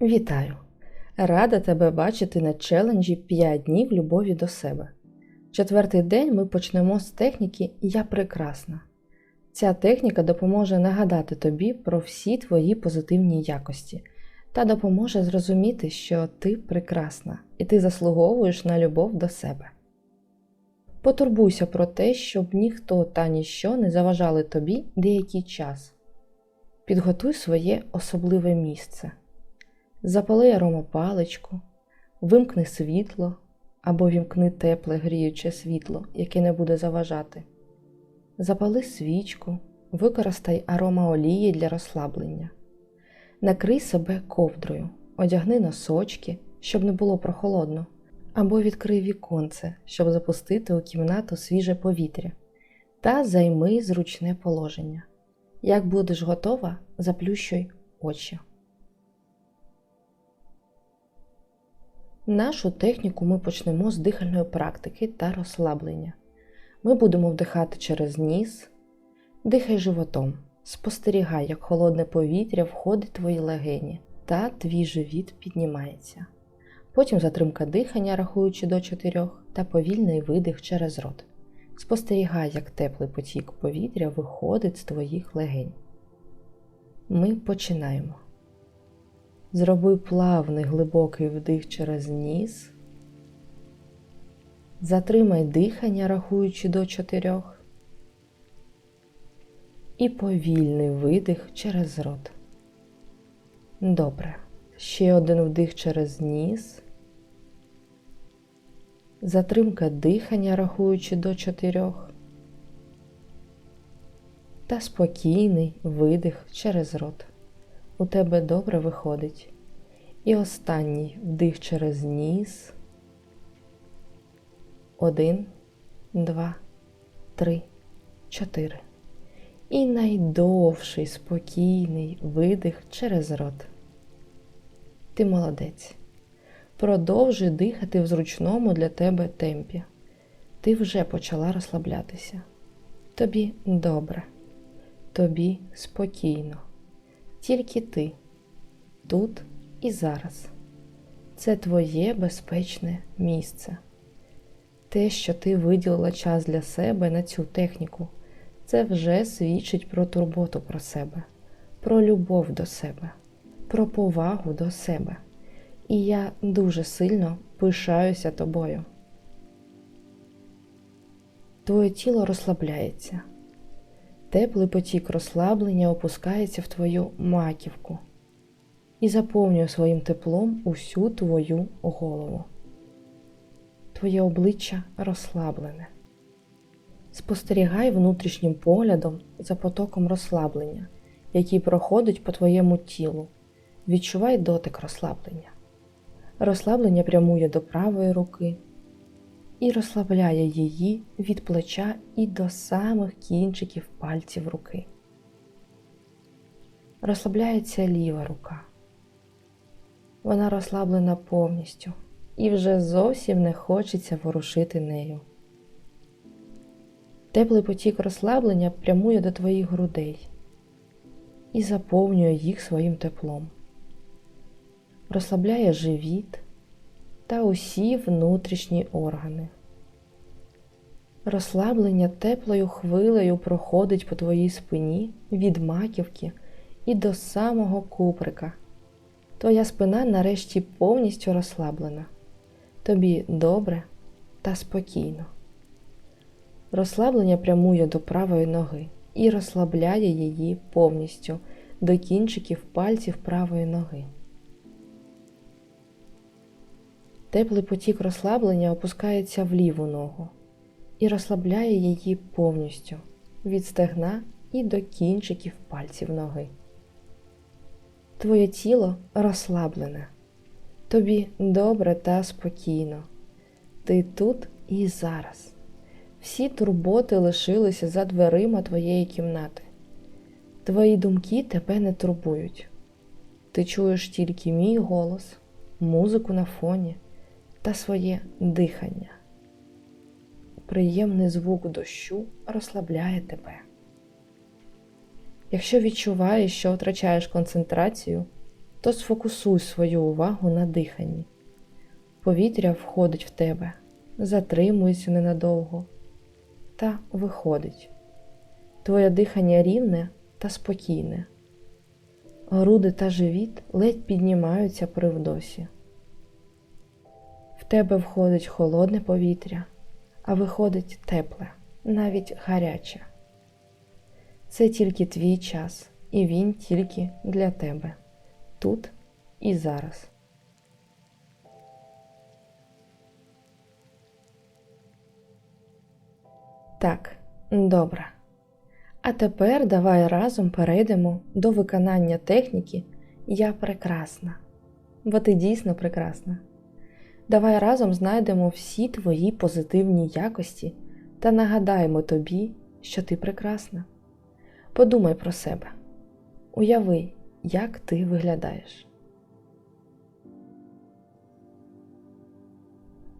Вітаю! Рада тебе бачити на челенджі 5 днів любові до себе. Четвертий день ми почнемо з техніки Я прекрасна. Ця техніка допоможе нагадати тобі про всі твої позитивні якості та допоможе зрозуміти, що ти прекрасна і ти заслуговуєш на любов до себе. Потурбуйся про те, щоб ніхто та ніщо не заважали тобі деякий час. Підготуй своє особливе місце. Запали аромапаличку, вимкни світло або вімкни тепле гріюче світло, яке не буде заважати. Запали свічку, використай аромаолії для розслаблення. Накрий себе ковдрою, одягни носочки, щоб не було прохолодно, або відкрий віконце, щоб запустити у кімнату свіже повітря, та займи зручне положення. Як будеш готова, заплющуй очі. Нашу техніку ми почнемо з дихальної практики та розслаблення. Ми будемо вдихати через ніс, дихай животом, спостерігай, як холодне повітря входить в твої легені та твій живіт піднімається. Потім затримка дихання, рахуючи до 4, та повільний видих через рот. Спостерігай, як теплий потік повітря виходить з твоїх легень. Ми починаємо. Зроби плавний глибокий вдих через ніс. Затримай дихання, рахуючи до чотирьох. І повільний видих через рот. Добре. Ще один вдих через ніс. Затримка дихання, рахуючи до чотирьох. Та спокійний видих через рот у тебе добре виходить. І останній вдих через ніс. Один, два, три, чотири. І найдовший спокійний видих через рот. Ти молодець. Продовжуй дихати в зручному для тебе темпі. Ти вже почала розслаблятися. Тобі добре, тобі спокійно тільки ти тут і зараз. Це твоє безпечне місце. Те, що ти виділила час для себе на цю техніку, це вже свідчить про турботу про себе, про любов до себе, про повагу до себе. І я дуже сильно пишаюся тобою. Твоє тіло розслабляється. Теплий потік розслаблення опускається в твою маківку і заповнює своїм теплом усю твою голову. Твоє обличчя розслаблене. Спостерігай внутрішнім поглядом за потоком розслаблення, який проходить по твоєму тілу. Відчувай дотик розслаблення. Розслаблення прямує до правої руки, і розслабляє її від плеча і до самих кінчиків пальців руки. Розслабляється ліва рука. Вона розслаблена повністю і вже зовсім не хочеться ворушити нею. Теплий потік розслаблення прямує до твоїх грудей і заповнює їх своїм теплом. Розслабляє живіт та усі внутрішні органи. Розслаблення теплою хвилею проходить по твоїй спині від маківки і до самого куприка. Твоя спина нарешті повністю розслаблена. Тобі добре та спокійно. Розслаблення прямує до правої ноги і розслабляє її повністю до кінчиків пальців правої ноги. Теплий потік розслаблення опускається в ліву ногу і розслабляє її повністю від стегна і до кінчиків пальців ноги. Твоє тіло розслаблене, тобі добре та спокійно. Ти тут і зараз. Всі турботи лишилися за дверима твоєї кімнати. Твої думки тебе не турбують. Ти чуєш тільки мій голос, музику на фоні та своє дихання. Приємний звук дощу розслабляє тебе. Якщо відчуваєш, що втрачаєш концентрацію, то сфокусуй свою увагу на диханні. Повітря входить в тебе, затримується ненадовго та виходить. Твоє дихання рівне та спокійне. Груди та живіт ледь піднімаються при вдосі. Тебе входить холодне повітря, а виходить тепле, навіть гаряче. Це тільки твій час, і він тільки для тебе, тут і зараз. Так, добре. А тепер давай разом перейдемо до виконання техніки Я прекрасна. Бо ти дійсно прекрасна. Давай разом знайдемо всі твої позитивні якості та нагадаємо тобі, що ти прекрасна. Подумай про себе. Уяви, як ти виглядаєш.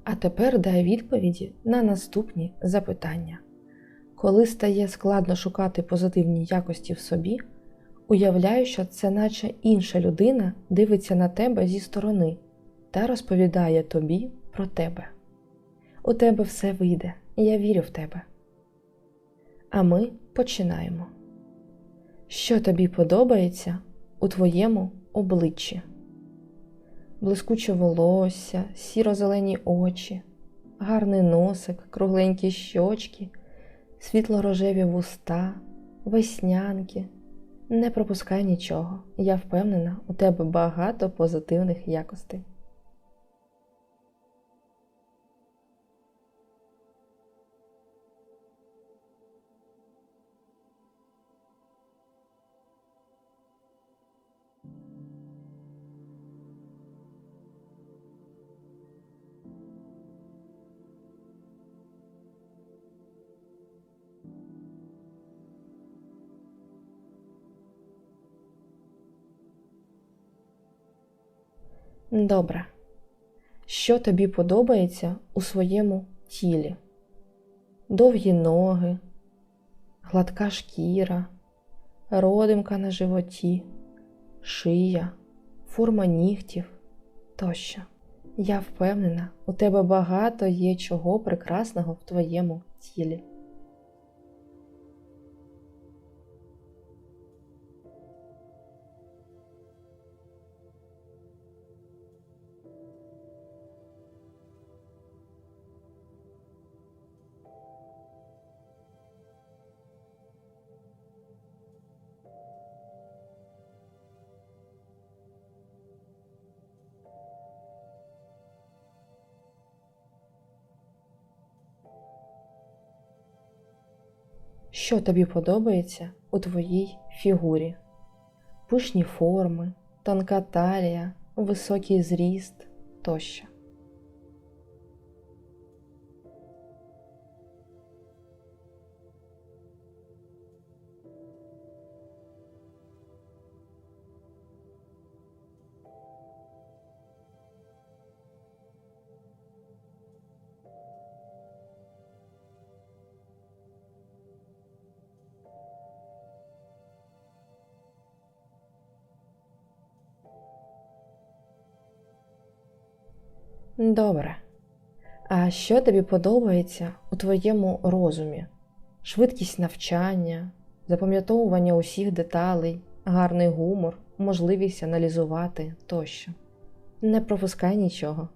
А тепер дай відповіді на наступні запитання. Коли стає складно шукати позитивні якості в собі, уявляю, що це наче інша людина дивиться на тебе зі сторони та розповідає тобі про тебе. У тебе все вийде, я вірю в тебе. А ми починаємо. Що тобі подобається у твоєму обличчі? Блискуче волосся, сіро-зелені очі, гарний носик, кругленькі щочки, світло-рожеві вуста, веснянки. Не пропускай нічого. Я впевнена, у тебе багато позитивних якостей. Добре. Що тобі подобається у своєму тілі? Довгі ноги, гладка шкіра, родимка на животі, шия, форма нігтів тощо. Я впевнена, у тебе багато є чого прекрасного в твоєму тілі. Що тобі подобається у твоїй фігурі? Пишні форми, тонка талія, високий зріст тощо. Добре. А що тобі подобається у твоєму розумі? Швидкість навчання, запам'ятовування усіх деталей, гарний гумор, можливість аналізувати тощо. Не пропускай нічого.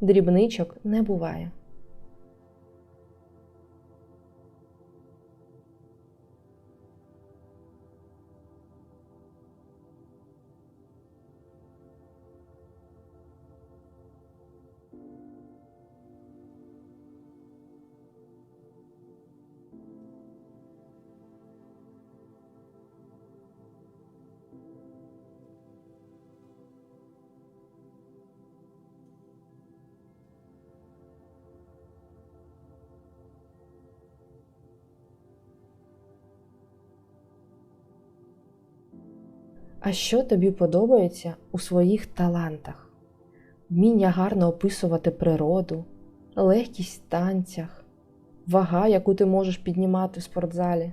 Дрібничок не буває. А що тобі подобається у своїх талантах? Вміння гарно описувати природу, легкість в танцях, вага, яку ти можеш піднімати в спортзалі,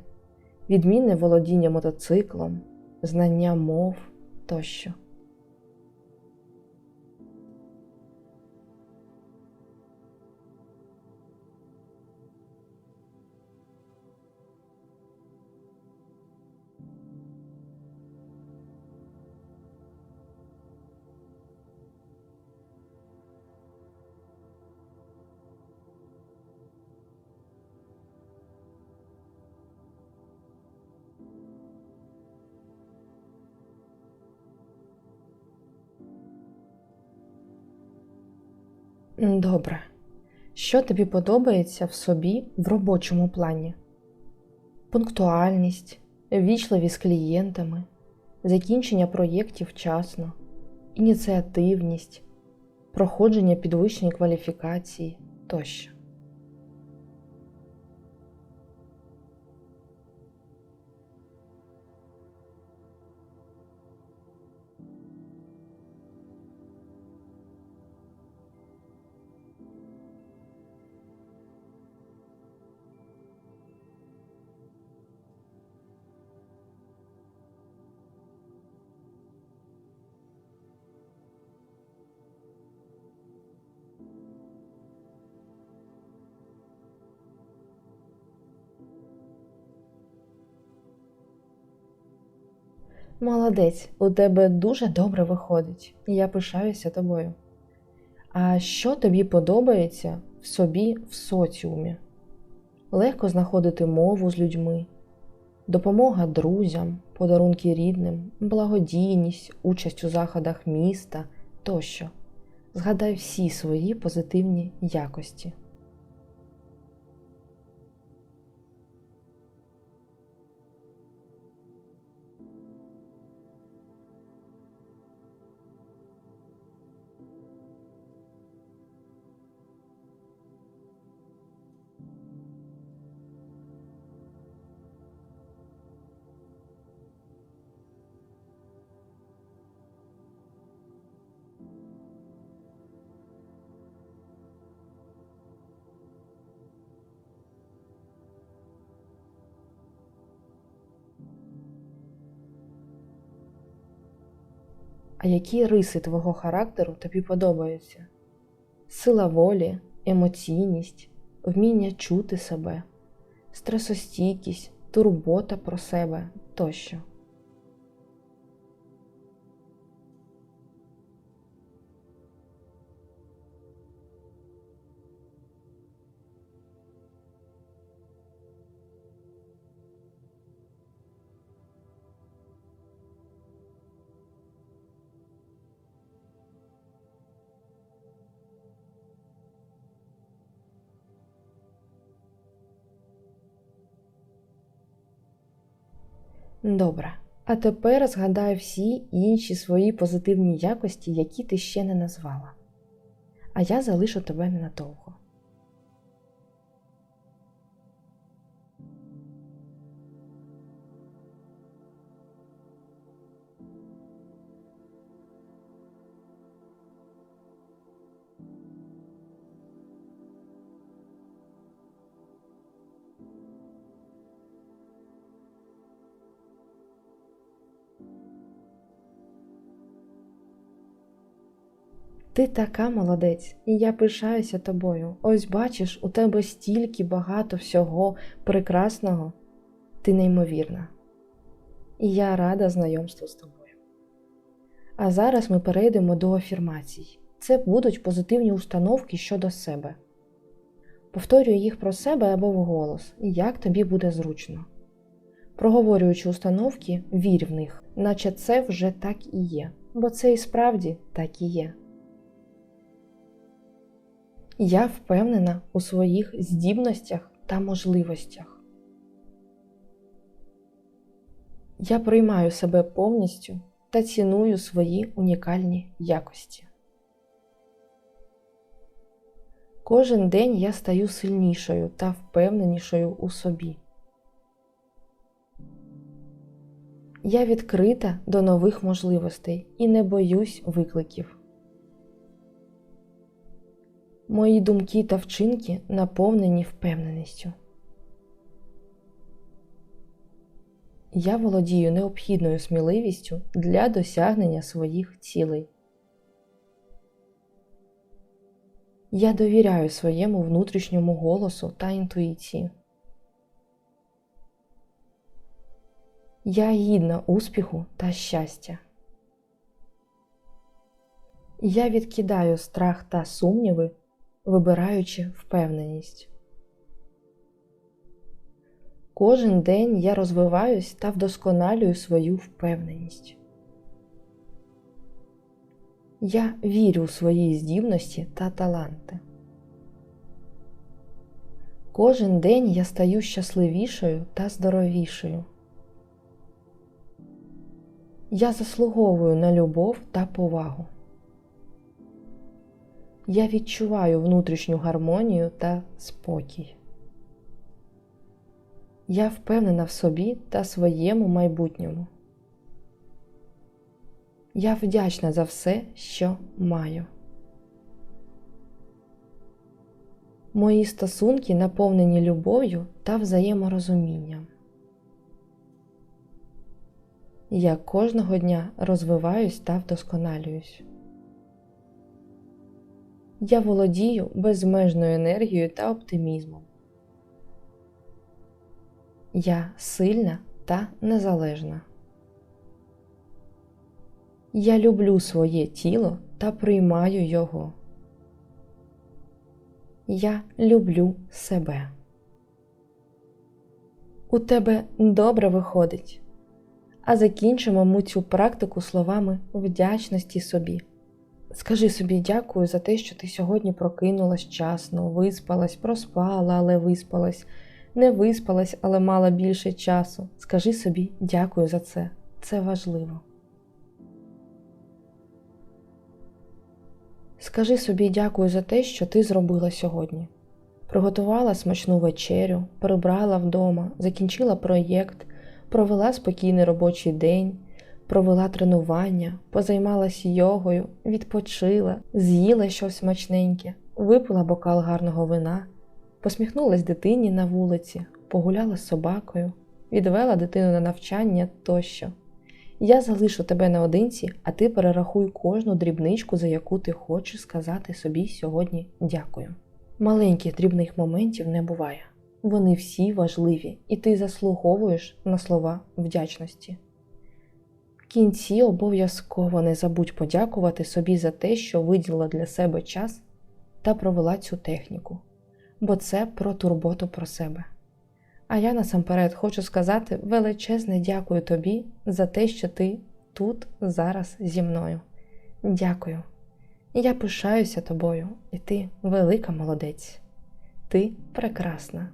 відмінне володіння мотоциклом, знання мов тощо. Добре. Що тобі подобається в собі в робочому плані? Пунктуальність, вічливість з клієнтами, закінчення проєктів вчасно, ініціативність, проходження підвищення кваліфікації тощо. Молодець, у тебе дуже добре виходить, і я пишаюся тобою. А що тобі подобається в собі в соціумі? Легко знаходити мову з людьми, допомога друзям, подарунки рідним, благодійність, участь у заходах міста тощо. Згадай всі свої позитивні якості. А які риси твого характеру тобі подобаються? Сила волі, емоційність, вміння чути себе, стресостійкість, турбота про себе тощо. Добре. А тепер згадай всі інші свої позитивні якості, які ти ще не назвала. А я залишу тебе ненадовго. Ти така молодець, і я пишаюся тобою. Ось бачиш, у тебе стільки багато всього прекрасного, ти неймовірна. І я рада знайомству з тобою. А зараз ми перейдемо до афірмацій. Це будуть позитивні установки щодо себе. Повторюй їх про себе або вголос, як тобі буде зручно. Проговорюючи установки, вір в них, наче це вже так і є, бо це і справді так і є. Я впевнена у своїх здібностях та можливостях. Я приймаю себе повністю та ціную свої унікальні якості. Кожен день я стаю сильнішою та впевненішою у собі. Я відкрита до нових можливостей і не боюсь викликів. Мої думки та вчинки наповнені впевненістю. Я володію необхідною сміливістю для досягнення своїх цілей. Я довіряю своєму внутрішньому голосу та інтуїції. Я гідна успіху та щастя. Я відкидаю страх та сумніви вибираючи впевненість. Кожен день я розвиваюсь та вдосконалюю свою впевненість. Я вірю у свої здібності та таланти. Кожен день я стаю щасливішою та здоровішою. Я заслуговую на любов та повагу. Я відчуваю внутрішню гармонію та спокій. Я впевнена в собі та своєму майбутньому. Я вдячна за все, що маю. Мої стосунки наповнені любов'ю та взаєморозумінням. Я кожного дня розвиваюсь та вдосконалююсь. Я володію безмежною енергією та оптимізмом. Я сильна та незалежна. Я люблю своє тіло та приймаю його. Я люблю себе. У тебе добре виходить. А закінчимо ми цю практику словами вдячності собі. Скажи собі дякую за те, що ти сьогодні прокинулась вчасно, виспалась, проспала, але виспалась, не виспалась, але мала більше часу. Скажи собі дякую за це. Це важливо. Скажи собі дякую за те, що ти зробила сьогодні. Приготувала смачну вечерю, прибрала вдома, закінчила проєкт, провела спокійний робочий день, провела тренування, позаймалась йогою, відпочила, з'їла щось смачненьке, випила бокал гарного вина, посміхнулась дитині на вулиці, погуляла з собакою, відвела дитину на навчання тощо. Я залишу тебе наодинці, а ти перерахуй кожну дрібничку, за яку ти хочеш сказати собі сьогодні дякую. Маленьких дрібних моментів не буває. Вони всі важливі, і ти заслуговуєш на слова вдячності. Кінці обов'язково не забудь подякувати собі за те, що виділила для себе час та провела цю техніку, бо це про турботу про себе. А я насамперед хочу сказати величезне дякую тобі за те, що ти тут зараз зі мною. Дякую. Я пишаюся тобою, і ти велика молодець. Ти прекрасна.